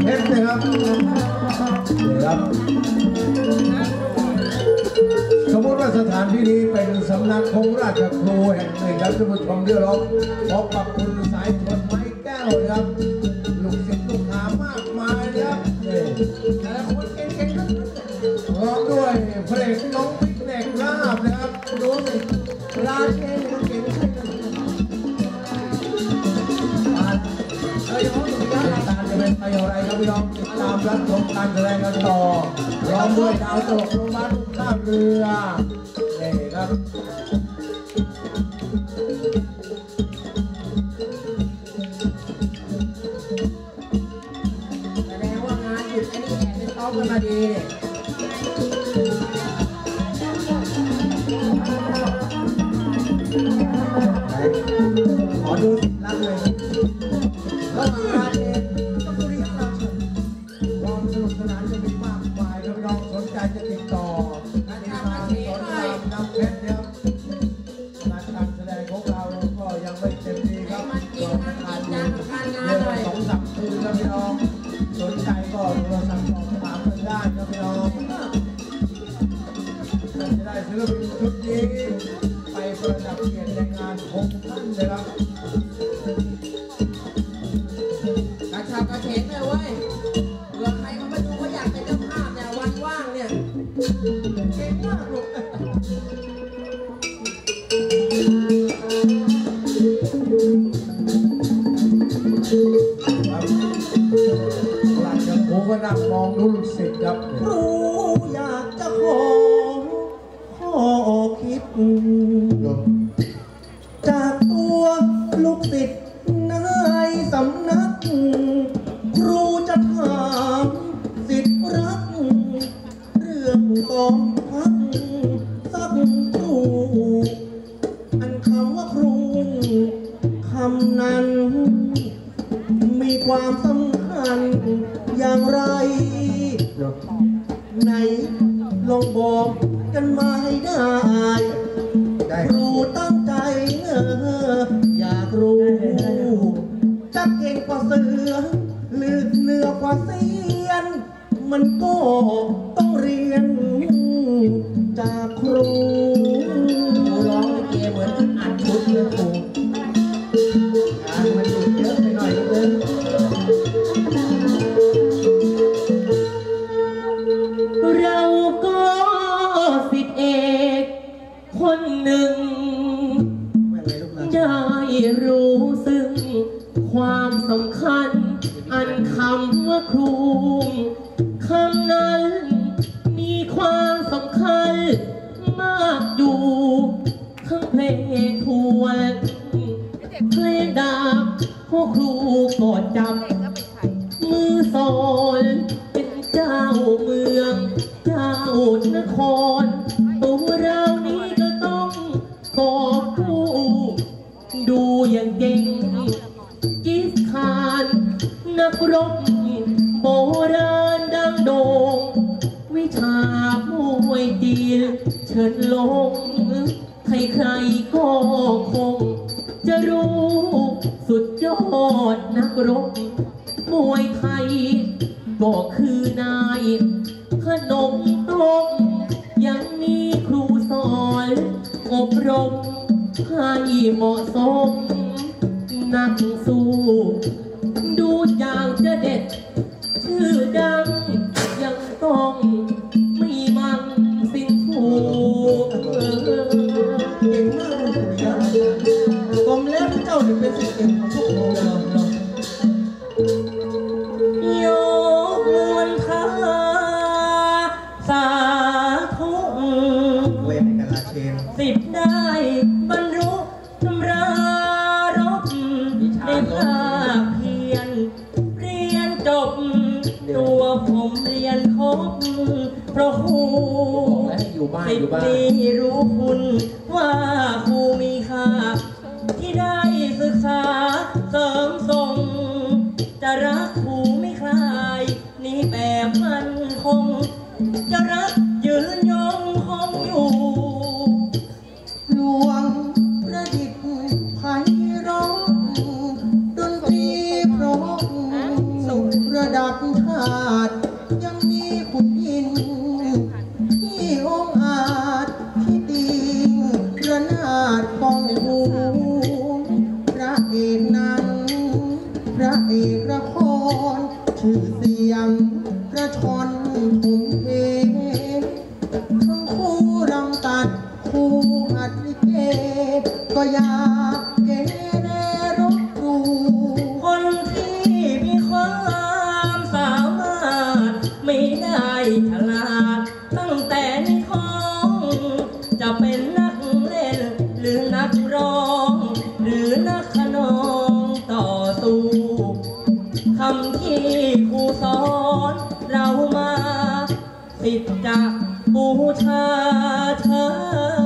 เพชรนะครับนี่ครับ สมมติว่าสถานที่นี้เป็นสำนักของราชครูแห่งหนึ่งครับท่านผู้ชมที่เราพบกับคุณสายชนไม้แก้วนะครับลูกศิษย์ลูกหามากมายนะครับนี่แต่ละคนเก่งๆทั้งนั้นพร้อมด้วยเพลงน้องบิ๊กเด็กราบนะครับดูสิ รับชมการแสดงกันต่อพร้อมด้วยดาวตลกโรงพยาบาลท่าเรือนี่ครับแสดงว่างานหยุดอันนี้แอบเป็นต๊อกกันมาดี เพชรนะครับงานการแสดงของเราก็ยังไม่เต็มที่ครับก็ขาดอยู่เดือนสองสามคืนครับพี่น้องสนใจก็โทรศัพท์สอบถามกันได้ครับพี่น้องท่านจะได้ศิลปินชุดนี้ไปประดับเกียรติในงานของท่านนะครับกระชับกระเฉ หลังจากผมก็นั่งมองดูลูกศิษย์ครับ รู้อยากจะขอข้อคิด จาก ความสำคัญอย่างไร ไหนลองบอกกันมาให้ได้ ได้ครูตั้งใจเอออยากรู้ จะเก่งกว่าเสือ หรือเหนือกว่าเสียน มันก็ คัญ อันคำว่าครูคำนั้น มีความสำคัญ มากอยู่ทั้งเพลงทวนเพลงดาบพ่อครูกอดจำ เชิญลง ใครๆก็คง จะรู้สุดยอดนักรบมวยไทย ก็คือนายขนมต้มยังมีครูสอนอบรมให้เหมาะสม นักสู้ ดูอย่างจะเด็ด พระเจ้าถึงเป็นศิษย์เก่งของพวกเราเลยกมวลทาสาธุเวรกลาเชนสิบได้บรรลุตำรารบได้ภาคเพียน เรียนจบ ตัวผมเรียนครบเพราะครูบอกแล้วให้อยู่บ้านสิอยู่บ้านนี้รู้คุณว่าครูมีาติยังมีคุณอินที่องอาจที่ดีระนาดกองหูพระเอกนังพระเอกละครชื่อเสียงกระชอนทุ่มเททั้งคู่รำตัดคู่อัดลิเกก็ยาก อนเรามาสิทธิ์จะบูชาเธอ